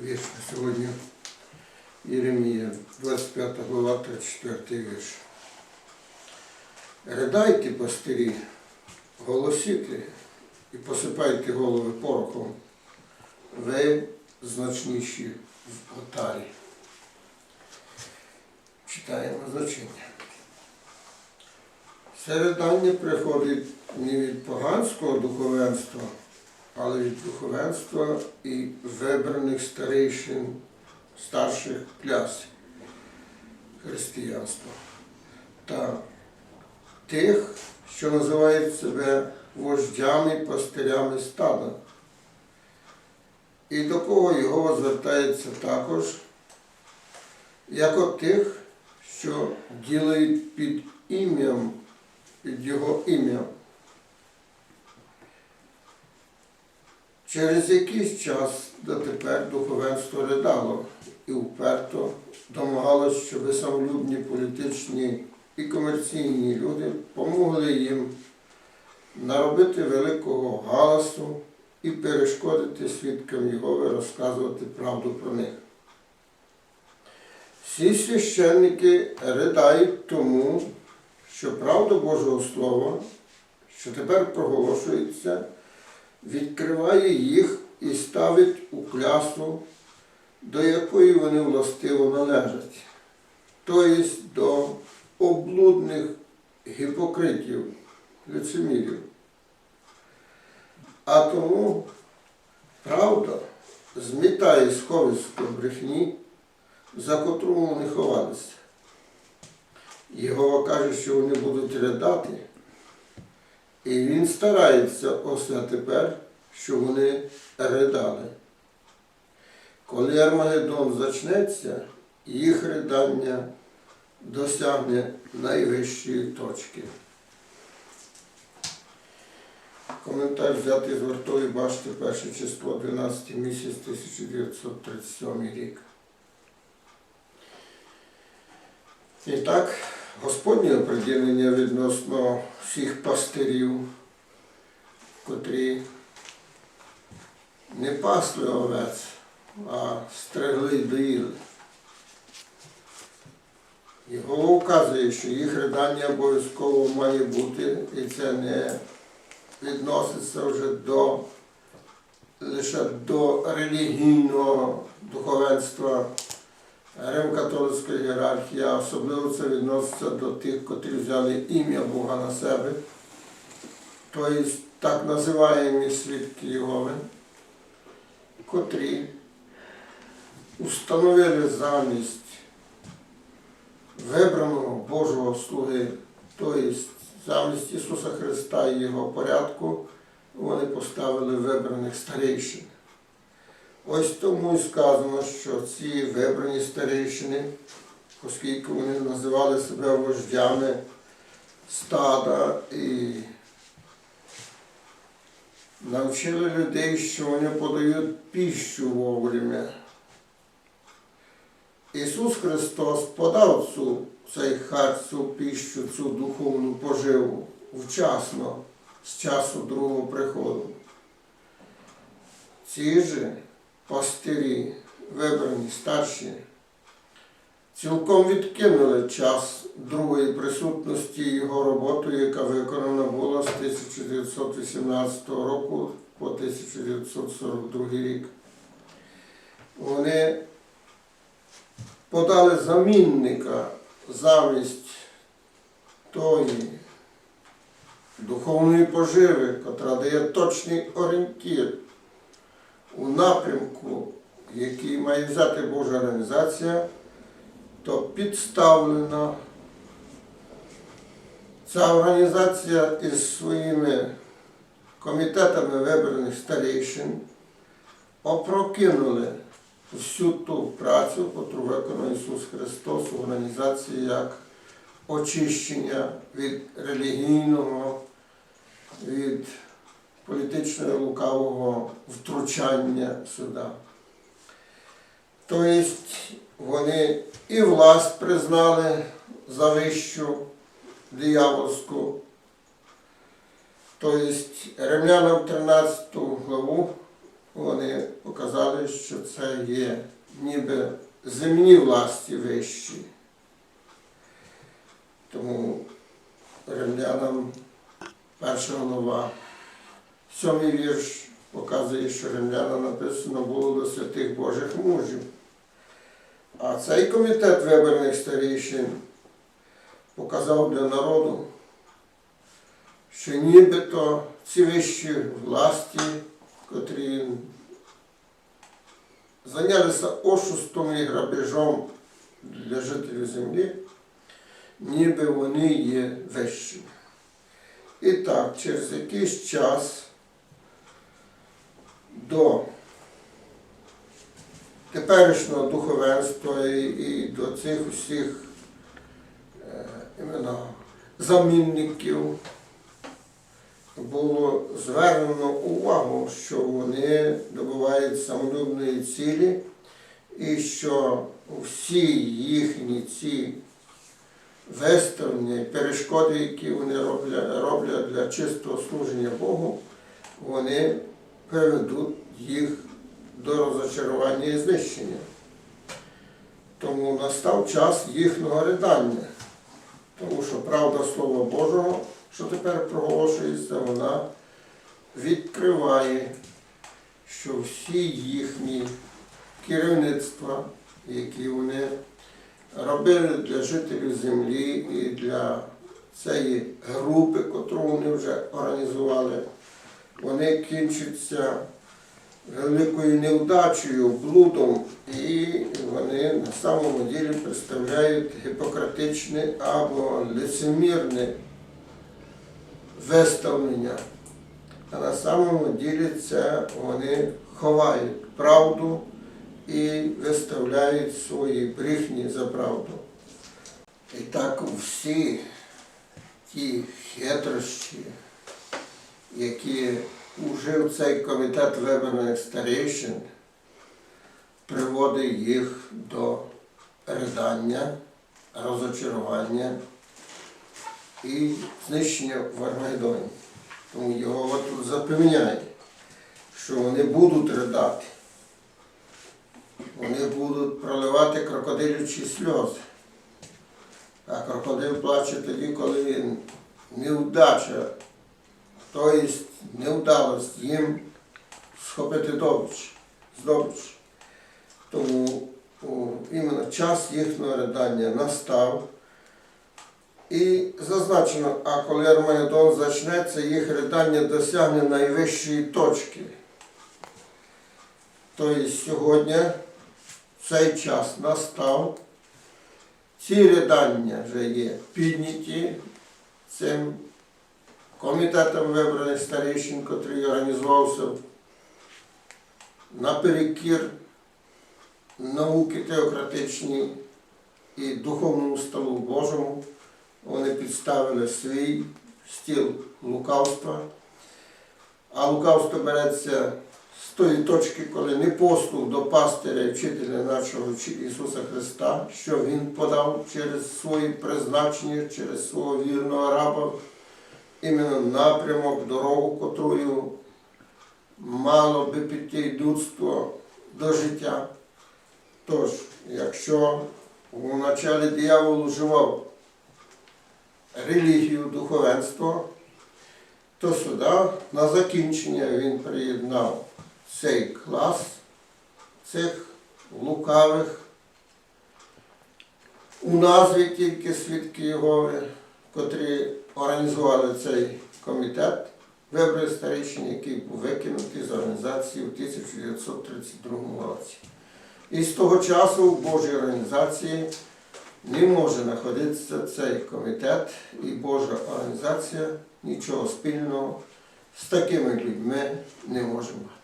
вірш сьогодні. Єремія, 25 глава, 34 вірш. Ридайте, пастирі, голосіте і посипайте голови порохом. Ви значніші в отарі. Читаємо значення. Це ридання приходить не від поганського духовенства, але від духовенства і вибраних старейшин старших кляс християнства та тих, що називають себе вождями, пастирями стада. І до кого його звертається також, як от тих, що ділають під ім'ям, під його ім'ям. Через якийсь час дотепер духовенство ридало і вперто домагалось, щоб самолюбні політичні і комерційні люди помогли їм наробити великого галасу і перешкодити свідкам Єгови розказувати правду про них. Всі священники ридають тому, що правда Божого Слова, що тепер проголошується, відкриває їх і ставить у клясу, до якої вони властиво належать, тобто до облудних гіпокритів, лицемірів. А тому правда змітає сховисько брехні, за котру вони ховалися. Його каже, що вони будуть ридати. І він старається ось а тепер, що вони ридали. Коли Армагеддон зачнеться, їх ридання досягне найвищої точки. Коментар взятий з вартової башти перше число 12 місяць 1937 рік. І так, Господнє оприділення відносно всіх пастирів, котрі не пасли овець, а стригли й доїли. Його вказує, що їх ридання обов'язково має бути, і це не відноситься вже до лише до релігійного духовенства Рим-католицької ієрархії, а особливо це відноситься до тих, котрі взяли ім'я Бога на себе, тобто так називаємо свідки Єгови, котрі установили замість вибраного Божого слуги, тобто замість Ісуса Христа і Його порядку, вони поставили вибраних старейшин. Ось тому і сказано, що ці вибрані старейшини, оскільки вони називали себе вождями стада і навчили людей, що вони подають піщу вовремя. Ісус Христос подав цю, цей хар, цю піщу, цю духовну поживу вчасно, з часу другого приходу. Ці же пастирі, вибрані старші, цілком відкинули час другої присутності його роботу, яка виконана була з 1918 року по 1942 рік. Вони подали замінника замість тої духовної поживи, котра дає точний орієнтир у напрямку, який має взяти Божа організація, то підставлена ця організація із своїми комітетами вибраних старейшин опрокинули всю ту працю, яку виконав Ісус Христос у організації як очищення від релігійного, від політичного лукавого втручання сюди. Тобто вони і власть признали за вищу диявольську. Тобто римлянам 13 главу вони показали, що це є ніби земні власті вищі. Тому римлянам перша глава, сьомий вірш показує, що римлянам написано було до святих Божих мужів. А цей комітет вибраних старішин показав для народу, що нібито ці вищі власті, котрі зайнялися ошустом і грабежом для жителів землі, ніби вони є вищими. І так, через якийсь час до теперішнього духовенства і, і до цих усіх е, іменно замінників було звернено увагу, що вони добувають самолюбної цілі і що всі їхні ці виставлення і перешкоди, які вони роблять, роблять для чистого служення Богу, вони приведуть їх до розочарування і знищення. Тому настав час їхнього ридання. Тому що правда Слова Божого, що тепер проголошується, вона відкриває, що всі їхні керівництва, які вони робили для жителів землі і для цієї групи, яку вони вже організували, вони кінчаться великою невдачею, блудом, і вони на самому ділі представляють гіпократичне або лицемірне виставлення. А на самому ділі це вони ховають правду і виставляють свої брехні за правду. І так всі ті хитрощі, які ужив цей комітет вибраних старейшин, приводить їх до ридання, розочарування і знищення в Армагеддоні. Тому його тут запевняє, що вони будуть ридати, вони будуть проливати крокодилючі сльози. А крокодил плаче тоді, коли він невдача, тобто невдалость їм схопити добич, здобич. Тому іменно час їхнього ридання настав. І зазначено, а коли Армагеддон зачнеться, їх ридання досягне найвищої точки. Тобто сьогодні цей час настав. Ці ридання вже є підняті цим комітетом вибраних старейшин, котрий організувався наперекір науки теократичній і духовному столу Божому. Вони підставили свій стіл лукавства. А лукавство береться з тої точки, коли не послух до пастиря і вчителя нашого Ісуса Христа, що Він подав через свої призначення, через свого вірного раба, іменно напрямок, дорогу, котрою мало би піти людство до життя. Тож, якщо у началі диявол вживав релігію, духовенство, то сюди на закінчення він приєднав цей клас цих лукавих, у назві тільки свідки Єгови, котрі організували цей комітет, вибрали старейшин, який був викинутий з організації у 1932 році. І з того часу в Божій організації не може знаходитися цей комітет і Божа організація нічого спільного з такими людьми не може мати.